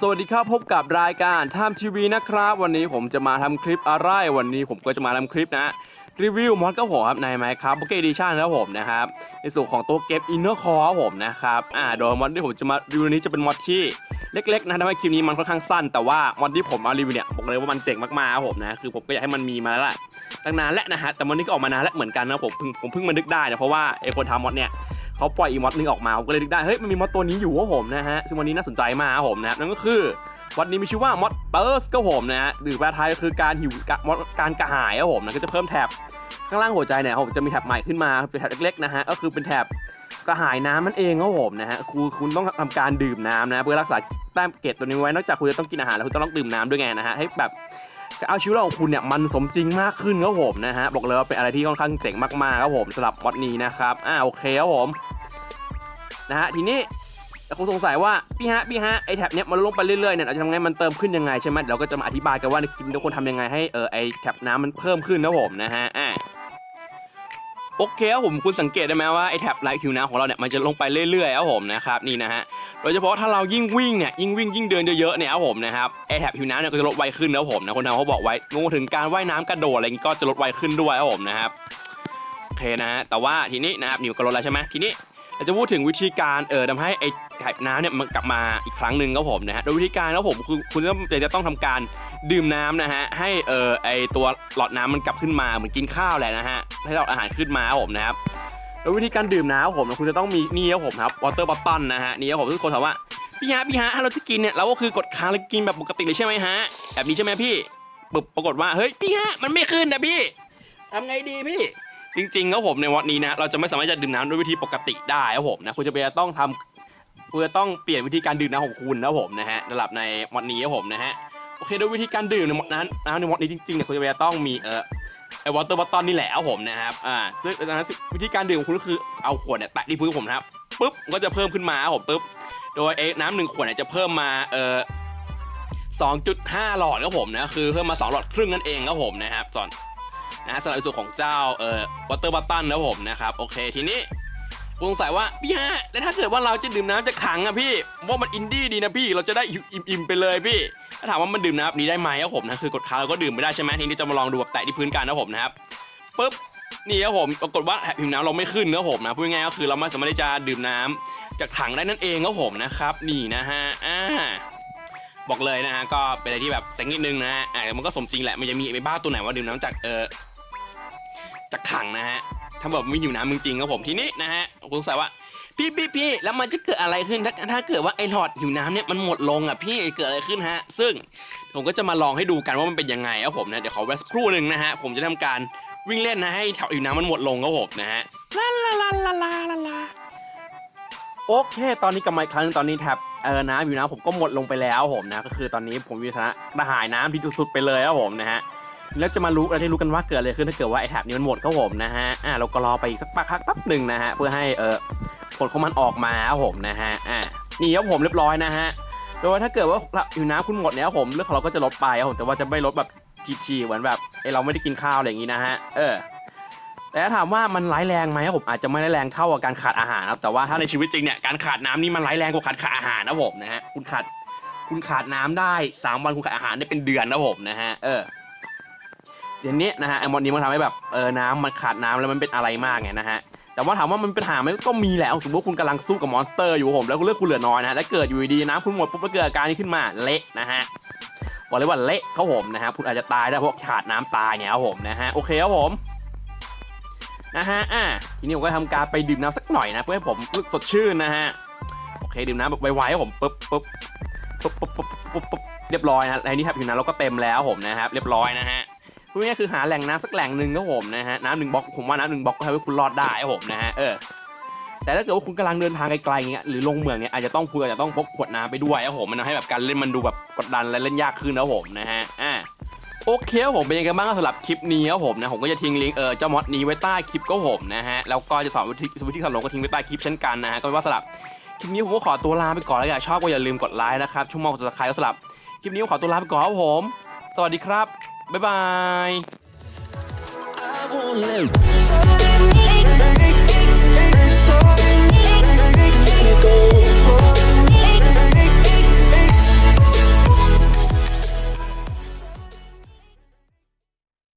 สวัสดีครับพบกับรายการไทม์ทีวีนะครับ วันนี้ผมจะมาทำคลิปอะไร วันนี้ผมก็จะมาทำคลิปนะรีวิวมอดก็ผมครับในไมค์ครับโอเคดิชั่นครับผมนะครับในส่วนของตัวเก็บอินเนอร์คอร์ผมนะครับอ่าโดยมอดที่ผมจะมารีวิวนี้จะเป็นมอดที่เล็กๆนะทำให้คลิปนี้มันค่อนข้างสั้นแต่ว่ามอดที่ผมมารีวิวเนี่ยบอกเลยว่ามันเจ๋งมากๆครับผมนะคือผมก็อยากให้มันมีมาแล้วแหละตั้งนานแล้วนะฮะแต่มอดนี้ก็ออกมานานแล้วเหมือนกันนะผมเพิ่งผมเพิ่งมานึกได้นะเพราะว่าไอคนทำมอดเนี่ย เขาปล่อยอีมอดนึงออกมาผมก็เลยนึกได้เฮ้ยมันมีมอดตัวนี้อยู่ว่าผมนะฮะซึ่งวันนี้น่าสนใจมากผมนะครับนั่นก็คือวันนี้มีชื่อว่ามอดเปิร์สก็ผมนะฮะหรือแปลไทยก็คือการหิวกมอดการกระหายครับผมนะก็จะเพิ่มแถบข้างล่างหัวใจเนี่ยผมจะมีแถบใหม่ขึ้นมาเป็นแถบเล็กๆนะฮะก็คือเป็นแถบกระหายน้ำนั่นเองครับผมนะฮะคุณคุณต้องทำการดื่มน้ำนะเพื่อรักษาแต้มเกรดตัวนี้ไว้นอกจากคุณจะต้องกินอาหารแล้วคุณต้องดื่มน้ำด้วยไงนะฮะให้แบบ เอาชีวิตของคุณเนี่ยมันสมจริงมากขึ้นครับผมนะฮะบอกเลยว่าเป็นอะไรที่ค่อนข้างเจ๋งมากๆครับผมสำหรับมอดนี้นะครับอ่าโอเคครับผมนะฮะทีนี้แต่คงสงสัยว่าพี่ฮะพี่ฮะไอแท็บเนี้ยมันลงไปเรื่อยๆเนี่ยเราจะทำไงมันเติมขึ้นยังไงใช่ไหมเราก็จะมาอธิบายกันว่าในคลิปทุกคนทำยังไงให้เออไอแท็บน้ำมันเพิ่มขึ้นนะผมนะฮะอะ โอเคครับผมคุณสังเกตได้ไหมว่าไอแท็บไลท์คิวน้ำของเราเนี่ยมันจะลงไปเรื่อยๆครับผมนะครับนี่นะฮะโดยเฉพาะถ้าเรายิ่งวิ่งเนี่ยยิ่งวิ่งยิ่งเดินเยอะๆเนี่ยครับผมนะครับไอแท็บคิวน้ำเนี่ยก็จะลดไวขึ้นนะผมนะคนทำเขาบอกไว้งงถึงการว่ายน้ำกระโดดอะไรอย่างงี้ก็จะลดไวขึ้นด้วยครับผมนะครับโอเคนะฮะแต่ว่าทีนี้นะครับนิวก็ลดแล้วใช่ไหมทีนี้ เราจะพูดถึงวิธีการเออทำให้ไอ้ไข่น้ำเนี่ยมันกลับมาอีกครั้งหนึ่งครับผมนะฮะโดยวิธีการแล้วผมคือคุณจะจะต้องทำการดื่มน้ำนะฮะให้เออไอตัวหลอดน้ำมันกลับขึ้นมาเหมือนกินข้าวแหละนะฮะให้หลอดอาหารขึ้นมาครับผมนะครับโดยวิธีการดื่มน้ำผมคุณจะต้องมีนี่ครับผมครับวอเตอร์บอตตันนะฮะนี่ครับผมทุกคนถามว่าพี่ฮะพี่ฮะถ้าเราจะกินเนี่ยเราก็คือกดค้างแล้วกินแบบปกติเลยใช่ไหมฮะแบบนี้ใช่ไหมพี่ปึ๊บปรากฏว่าเฮ้ยพี่ฮะมันไม่ขึ้นนะพี่ทำไงดีพี่ จริงๆครับผมในวันนี้นะเราจะไม่สามารถจะดื่มน้ำด้วยวิธีปกติได้ครับผมนะคุณจะไปต้องทำคุณจะต้องเปลี่ยนวิธีการดื่มน้ำของคุณนะครับผมนะฮะสำหรับในวันนี้ครับผมนะฮะโอเคโดยวิธีการดื่มในวันนั้นน้ำในวันนี้จริงๆเนี่ยคุณจะไปต้องมีเออไอวอเตอร์บอตตอนนี่แหละครับผมนะครับอ่าซึ่งดังนั้นวิธีการดื่มของคุณก็คือเอาขวดเนี่ยแตะที่พื้นผมนะครับปุ๊บก็จะเพิ่มขึ้นมาครับผมปุ๊บโดยไอ้น้ำหนึ่งขวดเนี่ยจะเพิ่มมาเออ2.5 หลอดครับผมนะคือเพิ่มมา 2 หลอดครึ่งนั่นเองครับผมนะครับส่วน นะสำหรับในส่วนของเจ้าเอ่อวอเตอร์บัตตันนะผมนะครับโอเคทีนี้คุณสงสัยว่าพี่ฮะแล้วถ้าเกิดว่าเราจะดื่มน้ำจากถังอะพี่ว่ามันอินดี้ดีนะพี่เราจะได้อิ่มๆไปเลยพี่ถ้าถามว่ามันดื่มน้ำนี้ได้ไหมครับผมนะคือกดค้างเราก็ดื่มไม่ได้ใช่ไหมทีนี้จะมาลองดูแบบแตะที่พื้นกันนะผมนะครับปุ๊บนี่ครับผมปรากฏว่าแผิวน้ำเราไม่ขึ้นนะผมนะพูดง่ายก็คือเราไม่สามารถที่จะดื่มน้ำจากถังได้นั่นเองครับผมนะครับนี่นะฮะอ่าบอกเลยนะฮะก็เป็นอะไรที่แบบเซ็งนิดนึงนะฮะอ่ามันก็สมจริงแหละมันจะมีไอ้บ้าตัวไหนว่าดื่มน้ำจากเออ จากถังนะฮะถ้าแบบไม่อยู่น้ำจริงๆครับผมทีนี้นะฮะคุณสงสัยว่าพี่พี่พี่แล้วมันจะเกิดอะไรขึ้นถ้าถ้าเกิดว่าไอ้หลอดหิวน้ำเนี่ยมันหมดลงอะพี่เกิดอะไรขึ้นฮะ ซึ่งผมก็จะมาลองให้ดูกันว่ามันเป็นยังไงครับผมนะเดี๋ยวขอแวะสักครู่หนึ่งนะฮะผมจะทำการวิ่งเล่นนะให้แถวหิวน้ำมันหมดลงครับผมนะฮะลาลาลาลาลาลาลาโอเค ตอนนี้กลับมาอีกครั้งหนึ่งตอนนี้แท็บเออน้ำอยู่นะผมก็หมดลงไปแล้วผมนะก็คือตอนนี้ผมอยู่ในฐานะกระหายน้ำที่สุดๆไปเลยครับผมนะฮะ แล้วจะมารู้อะไรที่รู้กันว่าเกิดอะไรขึ้นถ้าเกิดว่าไอ้แท็บนี้มันหมดครับผมนะฮะอ่าเราก็รอไปอีกสักพักแป๊บหนึ่งนะฮะเพื่อให้เออผลของมันออกมาครับผมนะฮะอ่านี่ครับผมเรียบร้อยนะฮะโดยถ้าเกิดว่าอยู่น้ำคุณหมดเนี่ยครับผมเรื่องของเราก็จะลดไปครับผมแต่ว่าจะไม่ลดแบบทีๆเหมือนแบบไอเราไม่ได้กินข้าวอะไรอย่างงี้นะฮะเออแต่ถามว่ามันร้ายแรงไหมครับผมอาจจะไม่ร้ายแรงเท่ากับการขาดอาหารครับแต่ว่าถ้าในชีวิตจริงเนี่ยการขาดน้ำนี่มันร้ายแรงกว่าการขาดอาหารนะผมนะฮะคุณขาดคุณขาดน้ำได้สามวันคุณขาดอาหารได้เป็นเดือนนะผมนะฮะเออ เดี๋ยวนี้นะฮะไอมอนนี้มันทำให้แบบเออน้ำมันขาดน้ำแล้วมันเป็นอะไรมากไงนะฮะแต่ว่าถามว่ามันเป็นปัญหาไหมก็มีแหละเอาสมมติว่าคุณกำลังสู้กับมอนสเตอร์อยู่ผมแล้วคุณเลือกคุณเหลือน้อยนะฮะแล้วเกิดอยู่ดีๆน้ำคุณหมดปุ๊บแล้วเกิดอาการนี้ขึ้นมาเละนะฮะบอกเลยว่าเละครับผมนะฮะคุณอาจจะตายได้เพราะขาดน้ำตายเนี่ยครับผมนะฮะโอเคครับผมนะฮะอะทีนี้ผมก็ทำการไปดื่มน้ำสักหน่อยนะเพื่อให้ผมรู้สึกสดชื่นนะฮะโอเคดื่มน้ำแบบไวๆให้ผมปุ๊บปุ๊บปุ๊บปุ๊บปุ๊บปุ๊บเรียบร้อยนะในนี้แทบผิวน้ำเราก็เต็มแล้วผมนะครับเรียบร้อยนะฮะ พูดง่ายคือหาแหล่งน้ำสักแหล่งหนึ่งก็ผมนะฮะน้ำหนึ่งบล็อกผมว่าน้ำหนึ่งบล็อกก็ทำให้คุณรอดได้ครับผมนะฮะเออแต่ถ้าเกิดว่าคุณกำลังเดินทางไกลๆอย่างเงี้ยหรือลงเมืองเงี้ยอาจจะต้องคุณอาจจะต้องพกขวดน้ำไปด้วยครับผมมันทำให้แบบการเล่นมันดูแบบกดดันและเล่นยากขึ้นนะผมนะฮะอ่าโอเคครับผมเป็นยังไงบ้างสำหรับคลิปนี้ครับผมนะผมก็จะทิ้งลิงก์เออเจ้ามอดนี้ไว้ใต้คลิปก็ผมนะฮะแล้วก็จะสอนวิธีวิธีการลงก็ทิ้งไว้ใต้คลิปเช่นกันนะฮะก็ว่าสำหรับคลิปนี้ผมก็ขอตัวลาไปก่อนแล้วกันชอบก็อย่าลืมกดไลค์นะครับช่วงมองกดซับสไครต์แล้วสำหรับคลิปนี้ผมขอตัวลาไปก่อนครับผม สวัสดีครับ บ๊ายบาย I won't let